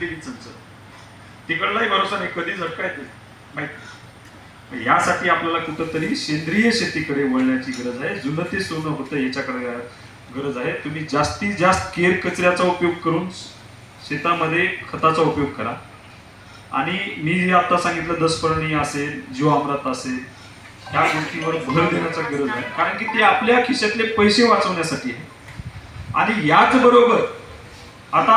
तिकडे चमचम. तिकडलाही भरोसा नाही कधी झटका येते माहिती यासाठी आपल्याला कुठंतरी सेंद्रिय शेतीकडे वळण्याची गरज आहे. जुनं ते सोनं होतं याच्याकडे गरज आहे. तुम्ही जास्तीत जास्त केर कचऱ्याचा उपयोग करून शेतामध्ये खताचा उपयोग करा. आणि मी जे आता सांगितलं दसपर्णी असेल जीवामृत असेल ह्या गोष्टीवर भर देण्याचा गरज आहे. कारण की ते आपल्या खिशातले पैसे वाचवण्यासाठी आहे. आणि याच बरोबर आता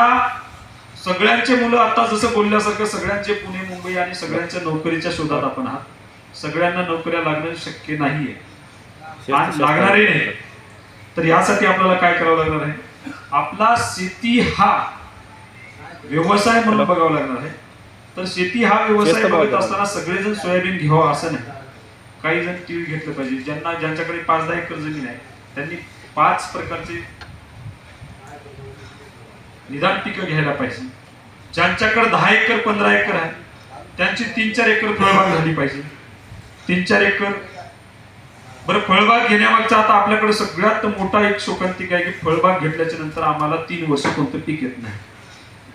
सगळ्यांचे मुलं आता जसं बोलल्यासारखं सगळ्यांचे पुणे मुंबई आणि सगळ्यांच्या नोकरीच्या शोधात आपण आहात. सगळ्यांना नोकऱ्या लागणं शक्य नाहीये. लागणारही नाही. तर यासाठी आपल्याला काय करावं लागणार आहे? आपला शेती हा व्यवसाय म्हणून बघावा लागणार आहे. तर शेती हा व्यवसाय बघत असताना सगळेजण सोयाबीन घ्यावं असं नाही. काही जण तीळ घेतलं पाहिजे. ज्यांना ज्यांच्याकडे पाच दहा एकर जमीन आहे त्यांनी पाच प्रकारचे निदान पिकं घ्यायला पाहिजे. ज्यांच्याकडे दहा एकर पंधरा एकर आहे त्यांची तीन चार एकर फळबाग झाली पाहिजे. तीन चार एकर. बरं फळबाग घेण्यामागचा आता आपल्याकडे सगळ्यात मोठा एक शोकांतिक आहे की फळबाग घेतल्याच्या नंतर आम्हाला तीन वर्ष कोणतं पीक येत नाही.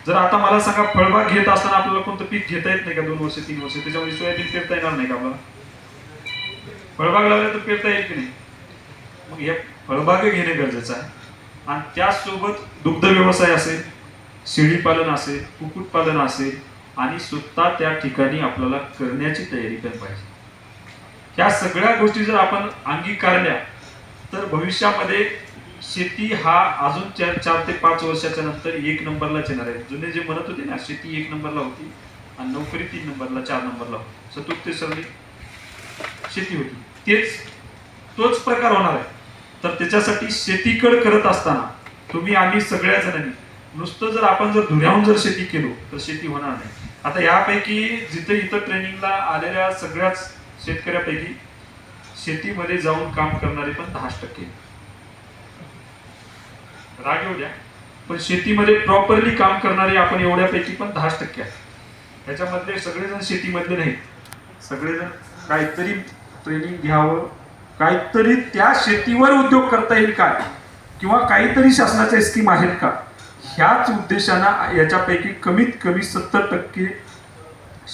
जर आता मला सांगा फळबाग घेत असताना आपल्याला कोणतं पीक घेता येत नाही का दोन वर्ष तीन वर्ष? त्याच्यामध्ये सोयाबीन पेरता येणार नाही का आपल्याला? फळबाग लावल्या तर पेरता येईल की नाही? मग या फळबाग घेणे गरजेचं आहे. आणि त्याचसोबत दुग्ध व्यवसाय असेल शेळीपालन असेल कुक्कुटपालन असेल आणि स्वतः त्या ठिकाणी आपल्याला करण्याची तयारी पण पाहिजे ह्या सगळ्या गोष्टी जर आपण अंगीकारल्या तर भविष्यामध्ये शेती हा अजून चार चार ते पाच वर्षाच्या नंतर एक नंबरलाच येणार आहे. जुने जे म्हणत होते ना शेती एक नंबरला होती आणि नोकरी तीन नंबरला चार नंबरला होती. चतुर्थ सरली शेती होती. तेच तोच प्रकार होणार आहे. तर त्याच्यासाठी शेतीकड करत असताना तुम्ही आम्ही सगळ्या जणांनी नुसतं जर आपण जर धुऱ्याहून जर शेती केलो तर शेती होणार नाही. आता यापैकी जिथे इथं ट्रेनिंगला आलेल्या सगळ्याच शेतकऱ्यापैकी शेतीमध्ये जाऊन काम करणारे पण दहाच टक्के राग येऊ द्या पण शेतीमध्ये प्रॉपरली काम करणारे आपण एवढ्यापैकी पण दहाच टक्के आहेत. त्याच्यामधले सगळेजण शेतीमधले नाहीत. सगळेजण काहीतरी ट्रेनिंग घ्यावं काहीतरी त्या शेतीवर उद्योग करता येईल का? किंवा काहीतरी शासनाच्या स्कीम आहेत का? ह्याच उद्देशानं याच्यापैकी कमीत कमी सत्तर टक्के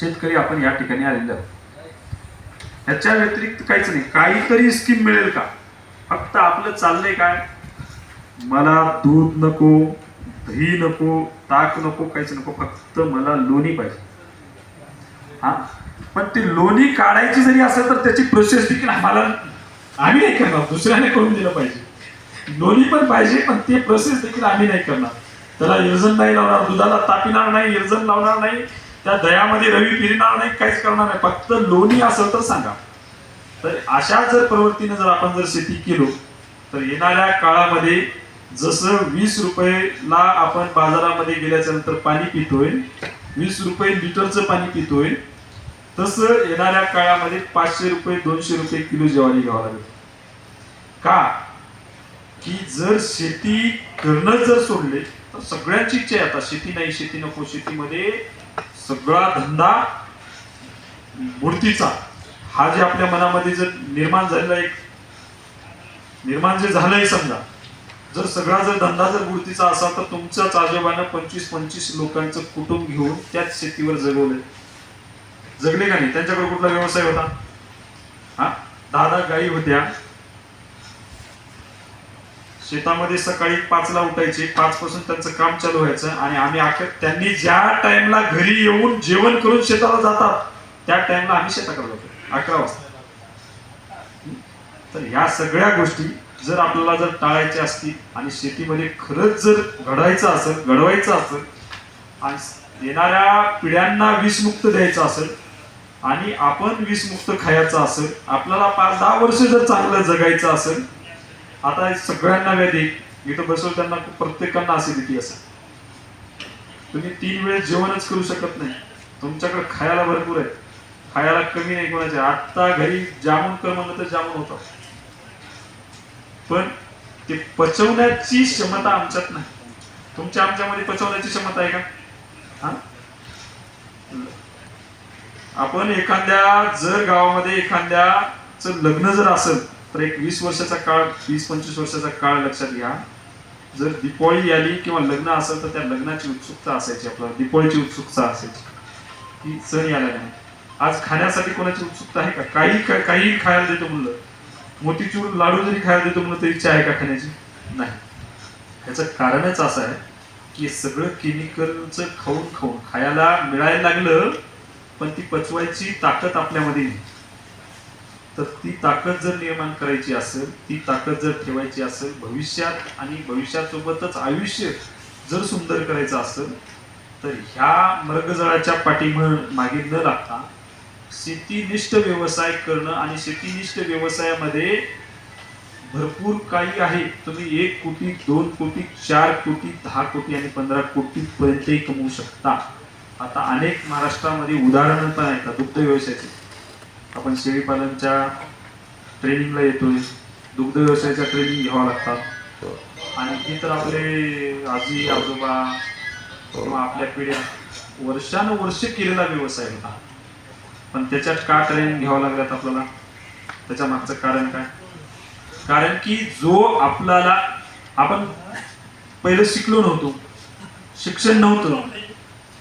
शेतकरी आपण या ठिकाणी आलेले आहोत. ह्याच्या व्यतिरिक्त काहीच नाही. काहीतरी स्कीम मिळेल का? फक्त आपलं चाललंय काय? मला दूध नको दही नको ताक नको काहीच नको. फक्त मला लोणी पाहिजे. हा? पण ती लोणी काढायची जरी असेल तर त्याची प्रोसेस देखील आम्हाला आम्ही नाही करणार. दुसऱ्याने करून दिलं पाहिजे. लोणी पण पाहिजे पण ते प्रोसेस देखील आम्ही नाही करणार. त्याला इर्जन नाही लावणार दुधाला तापिणार नाही इर्जन लावणार नाही त्या दह्यामध्ये रवी फिरणार नाही काहीच करणार नाही. फक्त लोणी असेल तर सांगा. तर अशा जर प्रवृत्तीने जर आपण जर शेती केलो तर येणाऱ्या काळामध्ये जसं वीस रुपयेला आपण बाजारामध्ये गेल्याच्यानंतर पाणी पितोय वीस रुपये लिटरचं पाणी पितोय तसं येणाऱ्या काळामध्ये पाचशे रुपये दोनशे रुपये किलो ज्वारी घ्यावं लागेल. का? की जर शेती करणं जर सोडले तर सगळ्यांची इच्छा आहे आता. शेती नाही शेती नको. शेतीमध्ये सगळा धंदा मूर्तीचा. हा जे आपल्या मनामध्ये जर निर्माण झालेला एक निर्माण जे झालंय समजा जर सगळा जर धंदा जर मूर्तीचा असा तर तुमच्याच आजोबानं पंचवीस पंचवीस लोकांचं कुटुंब घेऊन त्याच शेतीवर जगवलंय. जगले का नाही? त्यांच्याकडे कुठला व्यवसाय होता? हा? दहा दहा गायी होत्या. शेतामध्ये सकाळी पाचला उठायचे. पाच पासून त्यांचं काम चालू व्हायचं आणि आम्ही अखेर त्यांनी ज्या टाइमला घरी येऊन जेवण करून शेताला जातात त्या टाइमला आम्ही शेताकडे जातो. अकरा वाजता. तर ह्या सगळ्या गोष्टी जर आपल्याला जर टाळायच्या असतील आणि शेतीमध्ये खरंच जर घडायचं असेल घडवायचं असेल आणि येणाऱ्या पिढ्यांना विषमुक्त द्यायचं असेल आणि आपण विषमुक्त खायचं असेल आपल्याला पाच दहा वर्ष जर चांगलं जगायचं असेल आता सगळ्यांना व्याधी इथं बसव त्यांना प्रत्येकांना असिडिटी असेल. तुम्ही तीन वेळेस जेवणच करू शकत नाही. तुमच्याकडे खायला भरपूर आहे. खायला कमी नाही कोणाचे. आता घरी जामून कर म्हणलं तर जामून होतं. पण ते पचवण्याची क्षमता आमच्यात नाही. तुमच्या आमच्यामध्ये पचवण्याची क्षमता आहे का? हा? आपण एखाद्या जर गावामध्ये एखाद्याचं लग्न जर असेल तर एक वीस वर्षाचा काळ वीस पंचवीस वर्षाचा काळ लक्षात घ्या. जर दिपाळी आली किंवा लग्न असेल तर त्या लग्नाची उत्सुकता असायची आपल्याला दिपाळीची उत्सुकता असायची. की सण यायला नाही आज खाण्यासाठी कोणाची उत्सुकता आहे का? काही काही खायला देतो म्हणलं. मोतीचूर लाडू जरी खायला देतो म्हणलं तरी इच्छा आहे का खाण्याची? नाही. याचं कारणच असं आहे की सगळं केमिकलचं खाऊन खाऊन खायला मिळायला लागलं पण ती पचवायची ताकद आपल्यामध्ये नाही तर ती ताकद जर निर्माण करायची असेल ती ताकद जर ठेवायची असेल भविष्यात आणि भविष्यासोबतच आयुष्य जर सुंदर करायचं असेल तर ह्या मृगजळाच्या पाठीमा मागे न लागता शेतीनिष्ठ व्यवसाय करणं आणि शेतीनिष्ठ व्यवसायामध्ये भरपूर काही आहे. तुम्ही एक कोटी दोन कोटी चार कोटी दहा कोटी आणि पंधरा कोटी पर्यंतही कमवू शकता. आता अनेक महाराष्ट्रामध्ये उदाहरणं पण आहेत दुग्ध व्यवसायाचे. आपण शेळीपालनच्या ट्रेनिंगला येतोय दुग्ध व्यवसायाच्या ट्रेनिंग घ्यावा लागतात. आणि हे तर आपले आजी आजोबा किंवा आपल्या पिढ्या वर्षानुवर्ष केलेला व्यवसाय होता. पण त्याच्यात का ट्रेनिंग घ्यावं लागल्यात आपल्याला? त्याच्या मागचं कारण काय? कारण की जो आपल्याला आपण पहिलं शिकलो नव्हतो. शिक्षण नव्हतं.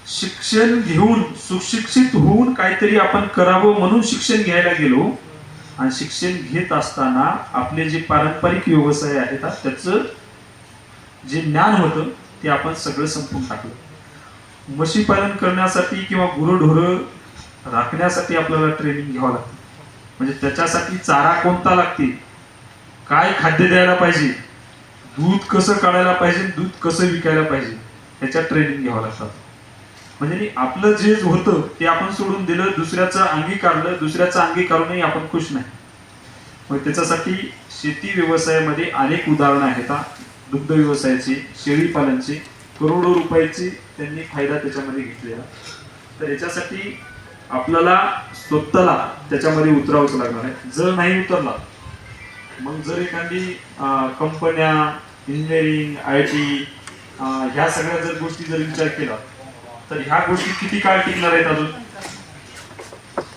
शिक्षण घेऊन सुशिक्षित होऊन काहीतरी आपण करावं म्हणून शिक्षण घ्यायला गेलो. आणि शिक्षण घेत असताना आपले जे पारंपरिक व्यवसाय आहेत त्याचं जे ज्ञान होतं ते आपण सगळं संपून टाकलं. म्हशी पालन करण्यासाठी किंवा गुरंढोरं राखण्यासाठी आपल्याला ट्रेनिंग घ्यावं लागतं. म्हणजे त्याच्यासाठी चारा कोणता लागते काय खाद्य द्यायला पाहिजे? दूध कसं काढायला पाहिजे? दूध कसं विकायला पाहिजे? ह्याच्या ट्रेनिंग घ्यावं लागतात म्हणजे आपलं जे होतं ते आपण सोडून दिलं दुसऱ्याचं अंगीकारलं दुसऱ्याचं अंगीकारूनही आपण खुश नाही. मग त्याच्यासाठी शेती व्यवसायामध्ये अनेक उदाहरणं आहेत दुग्ध व्यवसायाची शेळीपालनची करोडो रुपयाची त्यांनी फायदा त्याच्यामध्ये घेतलेला. तर याच्यासाठी आपल्याला स्वतःला त्याच्यामध्ये उतरावंच लागणार आहे. जर नाही उतरला मग जर एखादी कंपन्या इंजिनिअरिंग आय टी ह्या सगळ्या जर गोष्टी जर विचार केला तर ह्या गोष्टी किती काळ टिकणार आहेत अजून?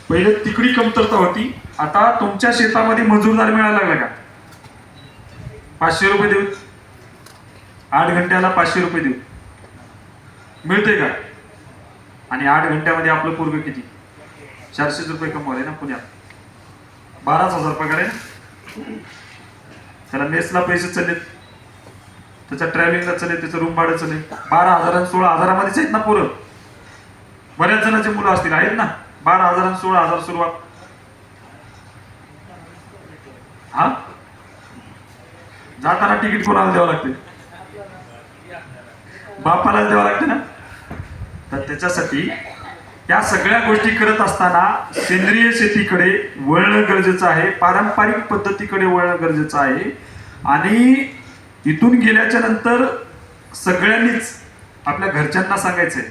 पहिले तिकडी कमतरता होती. आता तुमच्या शेतामध्ये मजूरदार मिळायला लागला का? पाचशे रुपये देऊ आठ घंट्याला पाचशे रुपये देऊ मिळते का? आणि आठ घंट्यामध्ये आपलं पूर्व किती? चारशेच रुपये कमवले ना पुण्यात. बाराच हजार पगार आहे त्याला मेसला पैसे चाललेत त्याच्या ट्रॅव्हलिंगला चले त्याचं रूम भाडं चालेल. बारा हजार सोळा हजारामध्येच आहेत ना पोरं. बऱ्याच जणांचे मुलं असतील आहेत ना? बारा हजार सोळा हजार सुरुवात. हा? जाताना तिकीट कोणाला द्यावं लागते? बापाला द्यावं लागते ना? तर त्याच्यासाठी या सगळ्या गोष्टी करत असताना सेंद्रिय शेतीकडे वळणं गरजेचं आहे पारंपरिक पद्धतीकडे वळणं गरजेचं आहे. आणि इथून गेल्याच्यानंतर सगळ्यांनीच आपल्या घरच्यांना सांगायचंय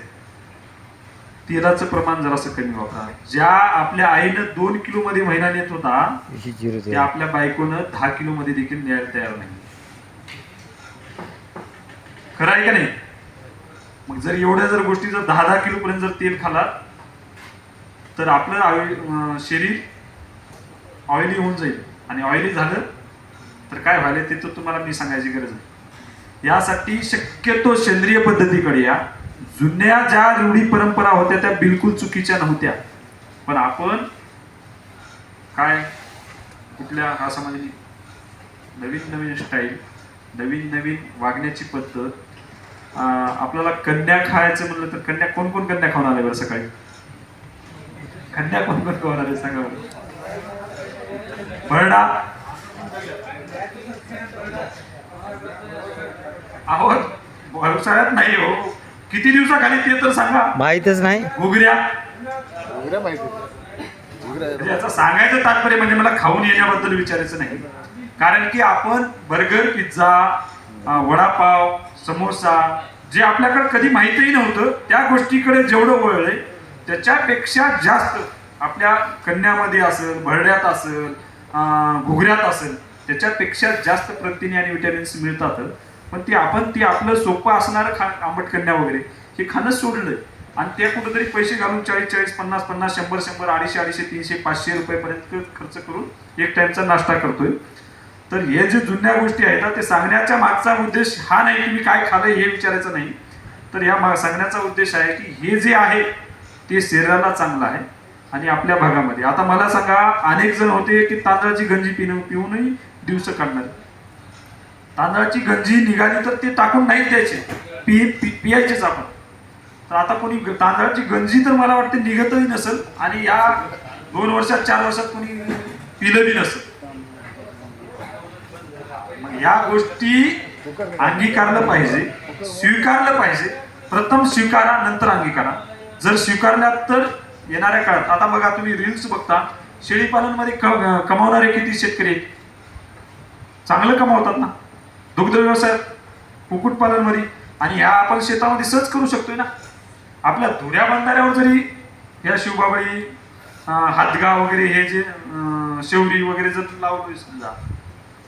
तेलाचं प्रमाण जरासं कमी वापरा ज्या आपल्या आईनं दोन किलो मध्ये महिना नेत होता त्या आपल्या बायकोनं दहा किलो मध्ये देखील न्यायला तयार नाही. खरं आहे का नाही? मग जर एवढ्या जर गोष्टी जर दहा दहा किलो पर्यंत जर तेल खाला तर आपलं आयु- शरीर ऑइली होऊन जाईल. आणि ऑइली झालं तर काय व्हायला ते तर तुम्हाला मी सांगायची गरज नाही. यासाठी शक्यतो सेंद्रिय पद्धतीकडे या. जुन्या ज्या रूढी परंपरा होत्या त्या बिलकुल चुकीच्या नव्हत्या. पण आपण काय कुठल्या हा म्हणजे नवीन नवीन स्टाईल नवीन नवीन वागण्याची पद्धत आपल्याला कन्या खायचं म्हणलं तर कन्या कोण कोण कन्या खाऊन आले बरं सकाळी? कन्या कोण कोण खाऊन आले सांगा बरं. भरडा अहो पावसाळ्यात नाही हो. किती दिवसाखाली ते तर सांगा. माहीतच नाही. घुगऱ्या. घुगऱ्या माहिती याचं सांगायचं तात्पर्य म्हणजे मला खाऊन येण्याबद्दल विचारायचं नाही. कारण की आपण बर्गर पिझ्झा वडापाव समोसा जे आपल्याकडे कधी माहितीही नव्हतं त्या गोष्टीकडे जेवढं वळलंय त्याच्यापेक्षा जास्त आपल्या कन्यामध्ये असेल भरड्यात असेल घुगऱ्यात असेल त्याच्यापेक्षा जास्त प्रथिने आणि विटॅमिन्स मिळतात पण ती आपण ती आपलं सोपं असणारं खा आंबटकन्या वगैरे हे खाणं सोडलंय आणि ते कुठेतरी पैसे घालून चाळीस चाळीस पन्नास पन्नास शंभर शंभर अडीचशे अडीचशे तीनशे पाचशे रुपयेपर्यंत खर्च करून एक टाईमचा नाश्ता करतोय. तर हे जे जुन्या गोष्टी आहेत ना, ते सांगण्याच्या मागचा उद्देश हा नाही की मी काय खाल्लंय हे विचारायचं नाही. तर या मा- सांगण्याचा उद्देश आहे की हे जे आहे ते शरीराला चांगलं आहे आणि आपल्या भागामध्ये. आता मला सांगा अनेक जण होते की तांदळाची गंजी पिणं पिऊनही दिवस काढणार. तांदळाची गंजी निघाली तर ते टाकून नाही द्यायचे. पि पि- पियायचेच आपण. तर आता कोणी ग- तांदळाची गंजी तर मला वाटते निघतही नसेल आणि या दोन वर्षात चार वर्षात कोणी पिलं बी नसेल. मग या गोष्टी अंगीकारलं पाहिजे स्वीकारलं पाहिजे. प्रथम स्वीकारा नंतर अंगीकारा. जर स्वीकारल्या तर येणाऱ्या काळात आता बघा तुम्ही रील्स बघता शेळीपालनमध्ये क- कमावणारे किती शेतकरी चांगलं कमावतात ना? दुग्ध व्यवसाय कुक्कुटपालनमध्ये. आणि ह्या आपण शेतामध्ये सहज करू शकतोय ना. आपल्या धुऱ्या बंधाऱ्यावर जरी या शिवबाबळी हातगा वगैरे हे जे शेवरी वगैरे जर लावलोय समजा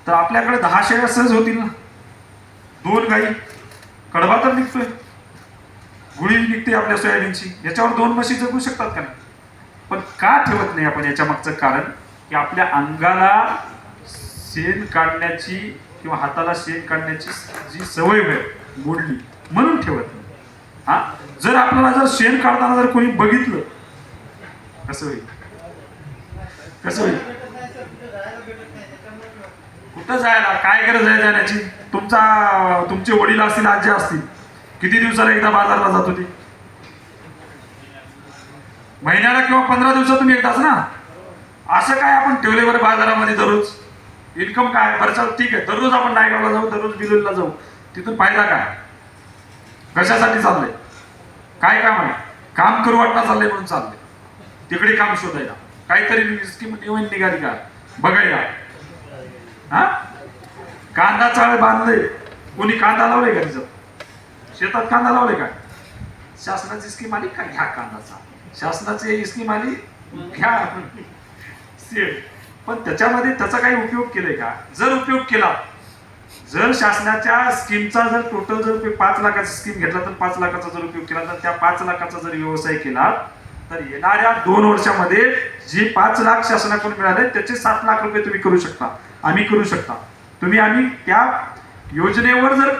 तर आपल्याकडे दहा शेळ्या सहज होतील ना. दोन गाई कडबा तर निघतोय. गुळी निघते आपल्या सोयाबीनची. याच्यावर दोन म्हशी जगू शकतात का नाही? पण का ठेवत नाही आपण याच्या मागचं कारण? की आपल्या अंगाला शेण काढण्याची किंवा हाताला शेण काढण्याची जी सवय होईल मोडली म्हणून ठेवत नाही. हा? जर आपल्याला जर शेण काढताना जर कोणी बघितलं कसं होईल? कसं होईल? कुठं जायला? काय गरज आहे जाण्याची? तुमचा तुमचे वडील असतील आजी असतील किती दिवसाला एकदा बाजारला जात होती महिन्याला किंवा पंधरा दिवसातून एकदाच ना? असं काय आपण ठेवले बरं बाजारामध्ये दररोज? इन्कम काय? बरं ठीक आहे. दररोज आपण नायगावला जाऊ दररोज बिलोलीला जाऊ. तिथून फायदा काय कशासाठी चाललंय? काय काम आहे? काम करू वाटणं चाललंय म्हणून चाललंय. तिकडे काम शोधायला. काहीतरी स्कीम निवड निघाली का? बघायला हा? कांदा चाळ बांधले. कोणी कांदा लावलाय का तिचं शेतात कांदा लावलाय का? शासनाची स्कीम आली का? घ्या कांदाचा शासनाची स्कीम आली घ्या. पण त्याच्यामध्ये त्याचा काही उपयोग केलाय का? जर उपयोग केला जर शासनाच्या स्कीमचा जर टोटल जर उपयोग पाच लाखाचा स्कीम घेतला तर पाच लाखाचा जर उपयोग केला तर त्या पाच लाखाचा जर व्यवसाय केला तर येणाऱ्या दोन वर्षामध्ये जे पाच लाख शासनाकडून मिळाले त्याचे सात लाख रुपये तुम्ही करू शकता. आम्ही करू शकता. तुम्ही आम्ही त्या योजनेवर जर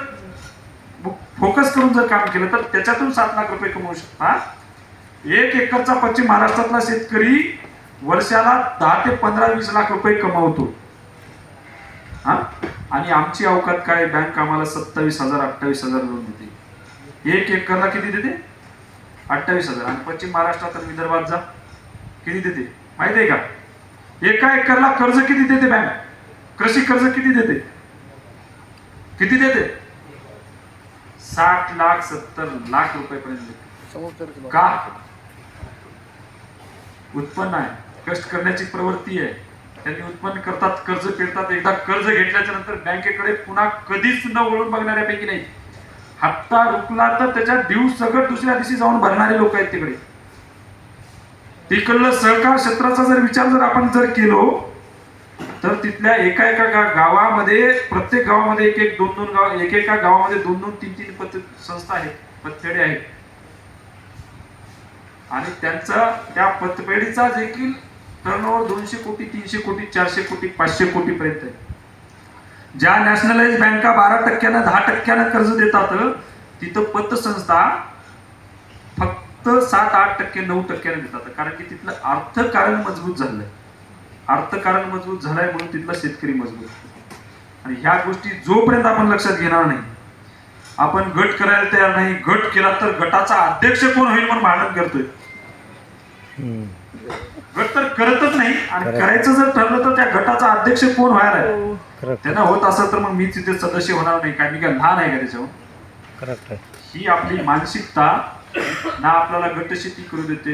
फोकस करून जर काम केलं तर त्याच्यातून सात लाख रुपये कमवू शकता. एक एकरचा पश्चिम महाराष्ट्रातला शेतकरी वर्षाला दहा ते पंधरा वीस लाख रुपये कमावतो. हा? आणि आमची अवकात काय? बँक आम्हाला सत्तावीस हजार अठ्ठावीस हजार लोन देते. एक एकरला किती देते? अठ्ठावीस हजार. आणि पश्चिम महाराष्ट्रात आणि विदर्भात जा. किती देते? माहिती आहे का? एका एकरला कर्ज किती देते बँक? कृषी कर्ज किती देते? किती देते? साठ लाख सत्तर लाख रुपयेपर्यंत देते. समोर का? उत्पन्न आहे. कष्ट करण्याची प्रवृत्ती आहे. त्यांनी उत्पन्न करतात कर्ज फेडतात एकदा कर्ज घेतल्याच्या नंतर बँकेकडे पुन्हा कधीच न वळून बघणाऱ्यापैकी नाही. हप्ता रुकला तर त्याच्या ड्यू सगळं दुसऱ्या दिवशी जाऊन भरणारे लोक आहेत तिकडे. तिकडलं सहकार क्षेत्राचा जर विचार जर आपण जर केलो तर तिथल्या एका एका गावामध्ये प्रत्येक गावामध्ये एक एक दोन दोन गाव एक एका गावामध्ये दोन दोन तीन तीन पत संस्था आहेत पतपेढे आहेत. आणि त्यांचा त्या पतपेढीचा देखील टर्नओव्हर दोनशे कोटी तीनशे कोटी चारशे कोटी पाचशे कोटी पर्यंत आहे. ज्या नॅशनलाइज बँका बारा टक्क्यानं दहा टक्क्यानं कर्ज देतात तिथं पतसंस्था फक्त सात आठ टक्के नऊ टक्क्यानं देतात. कारण की तिथलं अर्थकारण मजबूत झालंय. अर्थकारण मजबूत झालंय म्हणून तिथला शेतकरी मजबूत. आणि ह्या गोष्टी जोपर्यंत आपण लक्षात घेणार नाही आपण गट करायला तयार नाही गट केला तर गटाचा अध्यक्ष कोण होईल म्हणून भांडण करतोय. गट तर करतच नाही आणि करायचं जर ठरलं तर त्या गटाचा अध्यक्ष कोण व्हायला आहे? करेक्ट त्यांना होत असेल तर मग मी तिथे सदस्य होणार नाही काय मी काय लहान आहे का त्याच्यावर? करेक्ट आहे ही आपली मानसिकता ना आपल्याला गट शेती करू देते